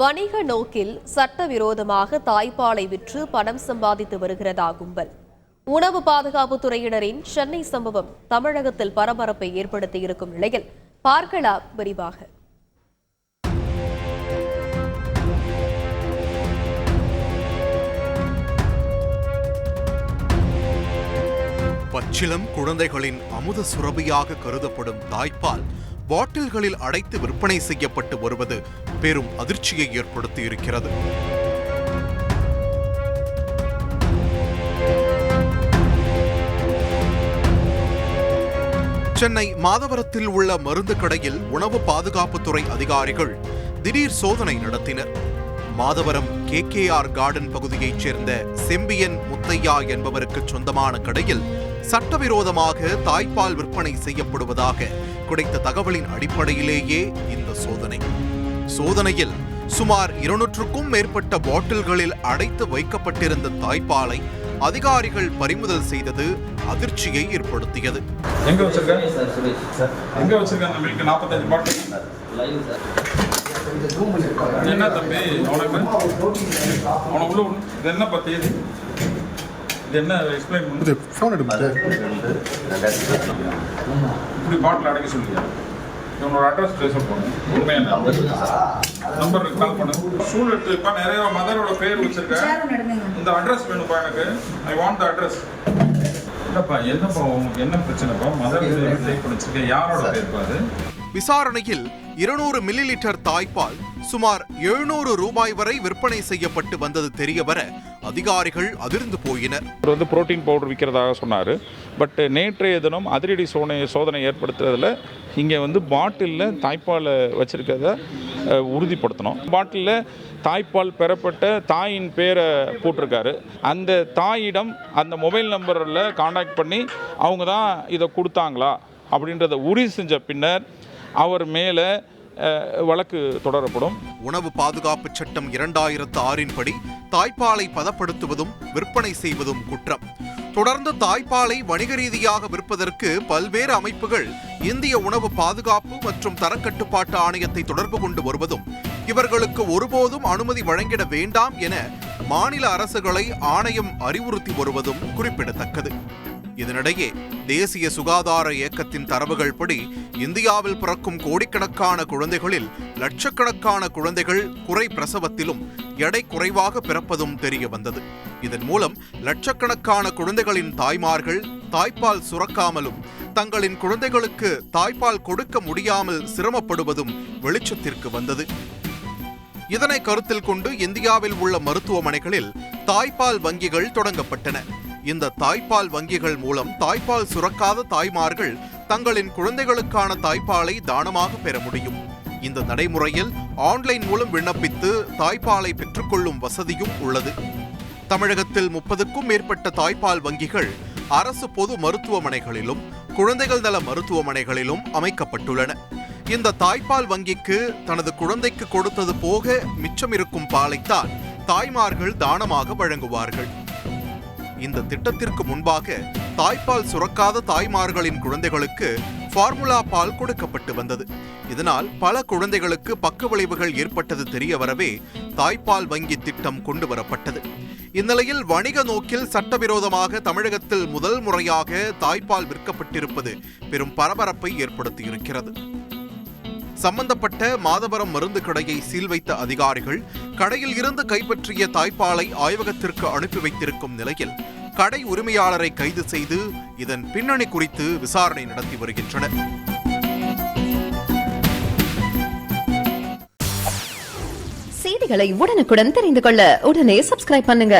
வணிக நோக்கில் சட்டவிரோதமாக தாய்ப்பாலை விற்று பணம் சம்பாதித்து வருகிறதா கும்பல்? உணவு பாதுகாப்பு துறையினரின் சென்னை சம்பவம் தமிழகத்தில் பரபரப்பை ஏற்படுத்தியிருக்கும் நிலையில் பார்க்கலாம் விரிவாக. பச்சிளம் குழந்தைகளின் அமுத சுரபியாக கருதப்படும் தாய்ப்பால் பாட்டில்களில் அடைத்து விற்பனை செய்யப்பட்டு வருவது பெரும் அதிர்ச்சியை ஏற்படுத்தி இருக்கிறது சென்னை மாதவரத்தில் உள்ள மருந்து கடையில் உணவு பாதுகாப்புத்துறை அதிகாரிகள் திடீர் சோதனை நடத்தினர். Madhavaram K K R garden பகுதியைச் சேர்ந்த செம்பியன் முத்தையா என்பவருக்கு சொந்தமான கடையில் சட்டவிரோதமாக தாய்ப்பால் விற்பனை செய்யப்படுவதாக கிடைத்த தகவலின் அடிப்படையிலேயே இந்த சோதனை. சோதனையில் சுமார் இருநூற்றுக்கும் மேற்பட்ட பாட்டில்களில் அடைத்து வைக்கப்பட்டிருந்த தாய்ப்பாலை அதிகாரிகள் பறிமுதல் செய்தது அதிர்ச்சியை ஏற்படுத்தியது. எங்க என்ன தம்பி? உனக்கு உள்ள என்ன பத்தி இது என்ன எக்ஸ்பிளைன் பண்ணு ஃபோன் எடுங்க இப்படி பாட்டில் அடைக்க சொல்லியா இவனோட அட்ரஸ் பேச போகணும். உண்மையா நம்பருக்கு கால் பண்ணு. எடுத்து வைப்பா நிறைய மதரோட பேர் வச்சிருக்க. இந்த அட்ரஸ் வேணும்ப்பா எனக்கு ஐ வாண்ட் த அட்ரஸ் இல்லப்பா என்னப்பா உங்களுக்கு என்ன பிரச்சனைப்பா? மதர் டைப் பண்ணி வச்சிருக்க. யாரோட பேர்ப்பா அது விசாரணையில் இருநூறு மில்லி லிட்டர் தாய்ப்பால் சுமார் எழுநூறு ரூபாய் வரை விற்பனை செய்யப்பட்டு வந்தது தெரியவர அதிகாரிகள் அதிர்ந்து போயினர். அவர் வந்து புரோட்டீன் பவுடர் விற்கிறதாக சொன்னார். பட் நேற்றைய தினம் அதிரடி சோதனை சோதனை ஏற்படுத்துறதுல இங்கே வந்து பாட்டிலில் தாய்ப்பால் வச்சுருக்கிறத உறுதிப்படுத்தணும். பாட்டிலில் தாய்ப்பால் பெறப்பட்ட தாயின் பேரை போட்டிருக்காரு. அந்த தாயிடம் அந்த மொபைல் நம்பரில் காண்டாக்ட் பண்ணி அவங்க தான் இதை கொடுத்தாங்களா அப்படின்றத உறுதி செஞ்ச பின்னர் அவர் மேலே வழக்கு தொடரப்படும். உணவு பாதுகாப்பு சட்டம் இரண்டாயிரத்து ஆறின் படி தாய்ப்பாலை பதப்படுத்துவதும் விற்பனை செய்வதும் குற்றம். தொடர்ந்து தாய்ப்பாலை வணிக ரீதியாக விற்பதற்கு பல்வேறு அமைப்புகள் இந்திய உணவு பாதுகாப்பு மற்றும் தரக்கட்டுப்பாட்டு ஆணையத்தை தொடர்பு கொண்டு வருவதும் இவர்களுக்கு ஒருபோதும் அனுமதி வழங்கிட வேண்டாம் என மாநில அரசுகளை ஆணையம் அறிவுறுத்தி வருவதும் குறிப்பிடத்தக்கது. இதனிடையே தேசிய சுகாதார இயக்கத்தின் தரவுகள் படி இந்தியாவில் பிறக்கும் கோடிக்கணக்கான குழந்தைகளில் லட்சக்கணக்கான குழந்தைகள் குறை பிரசவத்திலும் எடை குறைவாக பிறப்பதும் தெரிய வந்தது. இதன் மூலம் லட்சக்கணக்கான குழந்தைகளின் தாய்மார்கள் தாய்ப்பால் சுரக்காமலும் தங்களின் குழந்தைகளுக்கு தாய்ப்பால் கொடுக்க முடியாமல் சிரமப்படுவதும் வெளிச்சத்திற்கு வந்தது. இதனை கருத்தில் கொண்டு இந்தியாவில் உள்ள மருத்துவமனைகளில் தாய்ப்பால் வங்கிகள் தொடங்கப்பட்டன. இந்த தாய்ப்பால் வங்கிகள் மூலம் தாய்ப்பால் சுரக்காத தாய்மார்கள் தங்களின் குழந்தைகளுக்கான தாய்ப்பாலை தானமாக பெற முடியும். இந்த நடைமுறையில் ஆன்லைன் மூலம் விண்ணப்பித்து தாய்ப்பாலை பெற்றுக்கொள்ளும் வசதியும் உள்ளது. தமிழகத்தில் முப்பதுக்கும் மேற்பட்ட தாய்ப்பால் வங்கிகள் அரசு பொது மருத்துவமனைகளிலும் குழந்தைகள் நல மருத்துவமனைகளிலும் அமைக்கப்பட்டுள்ளன. இந்த தாய்ப்பால் வங்கிக்கு தனது குழந்தைக்கு கொடுத்தது போக மிச்சம் இருக்கும் பாலைத்தான் தாய்மார்கள் தானமாக வழங்குவார்கள். இந்த திட்டத்திற்கு முன்பாக தாய்ப்பால் சுரக்காத தாய்மார்களின் குழந்தைகளுக்கு ஃபார்முலா பால் கொடுக்கப்பட்டு வந்தது. இதனால் பல குழந்தைகளுக்கு பக்க விளைவுகள் ஏற்பட்டது தெரிய வரவே தாய்ப்பால் வங்கி திட்டம் கொண்டு வரப்பட்டது. இந்நிலையில் வணிக நோக்கில் சட்டவிரோதமாக தமிழகத்தில் முதல் முறையாக தாய்ப்பால் விற்கப்பட்டிருப்பது பெரும் பரபரப்பை ஏற்படுத்தியிருக்கிறது. சம்பந்தப்பட்ட மாதவரம் மருந்து கடையை சீல் வைத்த அதிகாரிகள் கடையில் இருந்து கைப்பற்றிய தாய்ப்பாலை ஆய்வகத்திற்கு அனுப்பி வைத்திருக்கும் நிலையில் கடை உரிமையாளரை கைது செய்து இதன் பின்னணி குறித்து விசாரணை நடத்தி வருகின்றனர். செய்திகளை உடனுக்குடன் தெரிந்து கொள்ள உடனே சப்ஸ்கிரைப் பண்ணுங்க.